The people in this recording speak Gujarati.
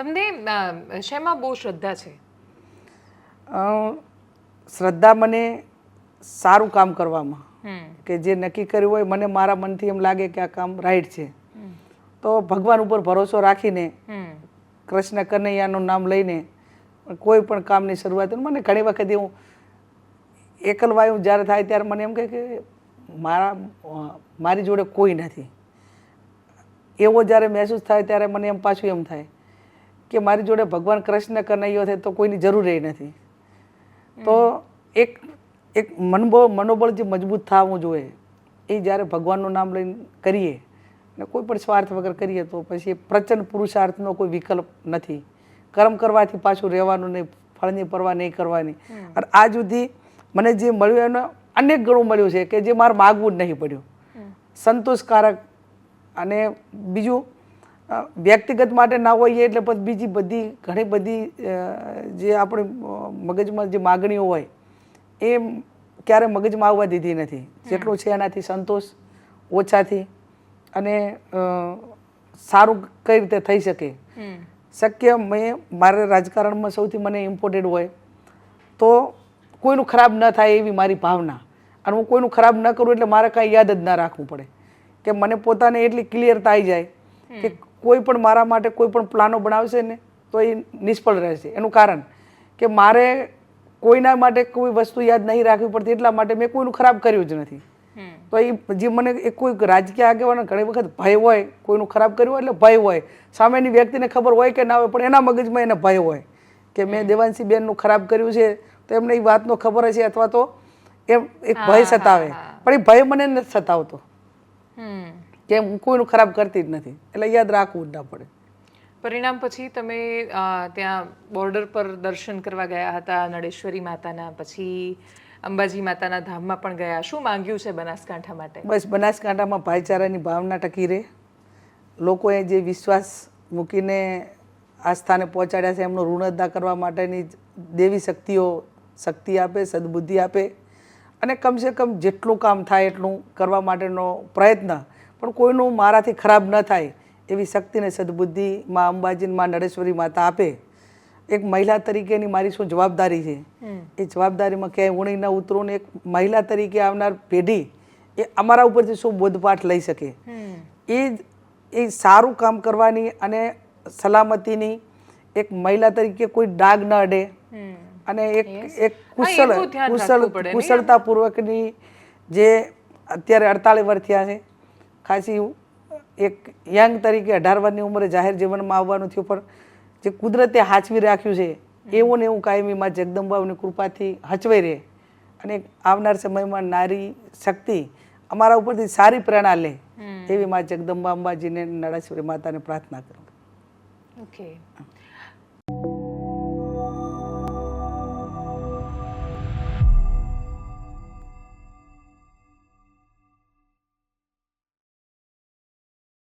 તમને શેમાં બહુ શ્રદ્ધા છે? શ્રદ્ધા મને સારું કામ કરવામાં. કે જે નક્કી કર્યું હોય મને મારા મનથી એમ લાગે કે આ કામ રાઈટ છે. તો ભગવાન ઉપર ભરોસો રાખીને કૃષ્ણ કનૈયાનું નામ લઈને કોઈ પણ કામની શરૂઆત મને ઘણી વખત એવું એકલવાયુ જ્યારે થાય ત્યારે મને એમ કહે કે મારા મારી જોડે કોઈ નથી. એવો જ્યારે મહેસૂસ થાય ત્યારે મને એમ પાછું એમ થાય. કે મારી જોડે ભગવાન કૃષ્ણ કનૈયો છે તો કોઈની જરૂર ય નથી. તો એક એક મનબો મનોબળ જે મજબૂત થવું જોઈએ એ જ્યારે ભગવાનનું નામ લઈને કરીએ અને કોઈ પણ સ્વાર્થ વગર કરીએ તો પછી પ્રચંડ પુરુષાર્થનો કોઈ વિકલ્પ નથી. કર્મ કરવાથી પાછું રહેવાનું નહીં ફળની પરવા નહીં કરવાની. અને આ સુધી મને જે મળ્યું એનો અનેક ગણું મળ્યું છે કે જે મારે માગવું જ નહીં પડ્યું. સંતોષકારક અને બીજું વ્યક્તિગત માટે ના હોઈએ એટલે પછી બીજી બધી ઘણી બધી જે આપણે મગજમાં જે માગણીઓ હોય એ ક્યારે મગજમાં આવવા દીધી નથી. જેટલું છે એનાથી સંતોષ ઓછાથી અને સારું કઈ રીતે થઈ શકે. શક્ય મેં મારે રાજકારણમાં સૌથી મને ઇમ્પોર્ટન્ટ હોય તો કોઈનું ખરાબ ન થાય એવી મારી ભાવના. અને હું કોઈનું ખરાબ ન કરું એટલે મારે કાંઈ યાદ જ ના રાખવું પડે. કે મને પોતાને એટલી ક્લિયરતા આવી જાય કે કોઈ પણ મારા માટે કોઈ પણ પ્લાનો બનાવશે ને તો એ નિષ્ફળ રહેશે. એનું કારણ કે મારે કોઈના માટે કોઈ વસ્તુ યાદ નહીં રાખવી પડતી એટલા માટે મેં કોઈનું ખરાબ કર્યું જ નથી. તો એ જે મને એ કોઈ રાજકીય આગેવાનો ઘણી વખત ભય હોય કોઈનું ખરાબ કર્યું હોય એટલે ભય હોય. સામેની વ્યક્તિને ખબર હોય કે ના હોય પણ એના મગજમાં એને ભય હોય કે મેં દેવાંશી બેનનું ખરાબ કર્યું છે તો એમને એ વાતનો ખબર હશે અથવા તો એમ એક ભય સતાવે. પણ એ ભય મને નથી સતાવતો. હમ. કે હું કોઈનું ખરાબ કરતી જ નથી. એટલે યાદ રાખવું જ ના પડે. પરિણામ પછી તમે ત્યાં બોર્ડર પર દર્શન કરવા ગયા હતા નળેશ્વરી માતાના પછી અંબાજી માતાના ધામમાં પણ ગયા. શું માંગ્યું છે બનાસકાંઠા માટે? બસ બનાસકાંઠામાં ભાઈચારાની ભાવના ટકી રહે. લોકોએ જે વિશ્વાસ મૂકીને આ સ્થાને પહોંચાડ્યા છે એમનું ઋણ અદા કરવા માટેની દેવી શક્તિઓ શક્તિ આપે સદબુદ્ધિ આપે. અને કમસે કમ જેટલું કામ થાય એટલું કરવા માટેનો પ્રયત્ન પણ કોઈનું મારાથી ખરાબ ન થાય એવી શક્તિને સદબુદ્ધિ માં અંબાજી માં નરેશ્વરી માતા આપે. એક મહિલા તરીકેની મારી શું જવાબદારી છે? એ જવાબદારીમાં ક્યાંય ઉણી ન ઉતરું ને એક મહિલા તરીકે આવનાર પેઢી એ અમારા ઉપરથી શું બોધપાઠ લઈ શકે? એ એ સારું કામ કરવાની અને સલામતીની એક મહિલા તરીકે કોઈ ડાગ ન અડે. અને એક એક કુશળ કુશળ કુશળતાપૂર્વકની જે અત્યારે અડતાલીસ વર્ષ થયા છે ખાસી એક યંગ તરીકે અઢાર વર્ષની ઉંમરે જાહેર જીવનમાં આવવાનું થયું. પણ જે કુદરતે હાચવી રાખ્યું છે એવું ને એવું કાયમી માં જગદંબાની કૃપાથી હચવાઈ રહે. અને આવનાર સમયમાં નારી શક્તિ અમારા ઉપરથી સારી પ્રેરણા લે એવી માં જગદંબા અંબાજીને નળેશ્વરી માતાને પ્રાર્થના કરું. ઓકે